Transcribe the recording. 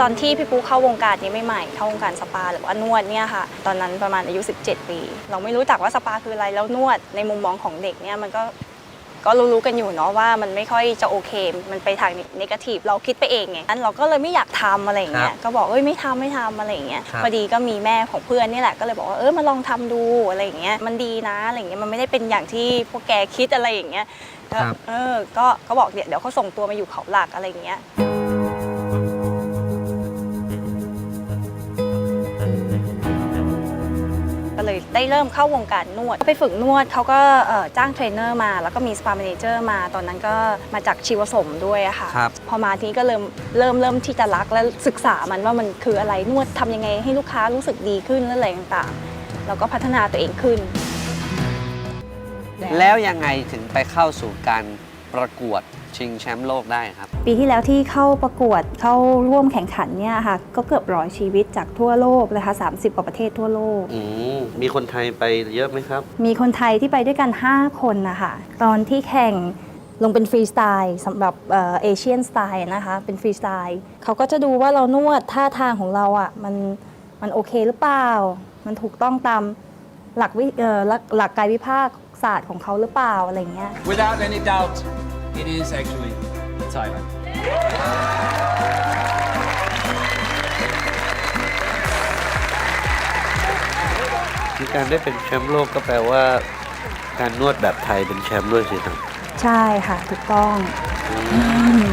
ตอนที่พี่ปูเข้าวงการนี้ใหม่ๆเข้าวงการสปาหรือว่านวดเนี่ยค่ะ ตอนนั้นประมาณอายุ 17 ปี เราไม่รู้จักว่าสปาคืออะไรแล้วนวดในมุมมองของเด็กเนี่ยมันก็ก็รู้ๆกันอยู่เนาะว่ามันไม่ค่อยจะโอเค มันไปทางนกาทีฟเราคิดไปเองไงนั้นเราก็เลยไม่อยากทำอะไรอย่างเงี้ย ก็บอกเอ้ยไม่ทำไม่ทำอะไรอย่างเงี้ยครับพอดีก็มีแม่ของเพื่อนนี่แหละ ก็เลยบอกว่าเออมาลองทำดูอะไรอย่างเงี้ย มันดีนะอะไรอย่างเงี้ย มันไม่ได้เป็นอย่างที่พวกแกคิดอะไรอย่างเงี้ยก็เออ ก็ก็บอกเดี๋ยวเดี๋ยวเขาส่งตัวมาอยู่เขาหลักอะไรอย่างเงี้ย เลยได้เริ่มเข้าวงการนวด ไปฝึกนวดเขาก็เอ่อจ้างเทรนเนอร์มา แล้วก็มีสปา m ม n นเจอร์มาตอนนั้นก็มาจากชีวสมด้วยอะค่ะครับพอมาทีนี้ก็เริ่มเริ่มเริ่มที่จะรักและศึกษามันว่ามันคืออะไรนวดทำยังไงให้ลูกค้ารู้สึกดีขึ้นและอะไรต่างๆ แล้วก็พัฒนาตัวเองขึ้น แล้วยังไงถึงไปเข้าสู่การ ประกวดชิงแชมป์โลกได้ครับ ปีที่แล้วที่เข้าประกวดเข้าร่วมแข่งขันเนี่ยค่ะก็เกือบร้อยชีวิตจากทั่วโลกเลยค่ะ30 กว่าประเทศทั่วโลก อืมมีคนไทยไปเยอะไหมครับ มีคนไทยที่ไปด้วยกัน 5 คนนะคะตอนที่แข่งลงเป็นฟรีสไตล์สำหรับเอเชียนสไตล์นะคะเป็นฟรีสไตล์เขาก็จะดูว่าเรานวดท่าทางของเราอะมันมันโอเคหรือเปล่า มันถูกต้องตามหลักวิเอ่อหลักหลักกายวิภาค ศาสตร์ของเขาหรือเปล่าอะไรอย่างเงี้ย Without any doubt, it is actually Thailand. คือการได้เป็นแชมป์โลกก็แปลว่า การนวดแบบไทยเป็นแชมป์ด้วยสิครับ ใช่ค่ะ ถูกต้องอืม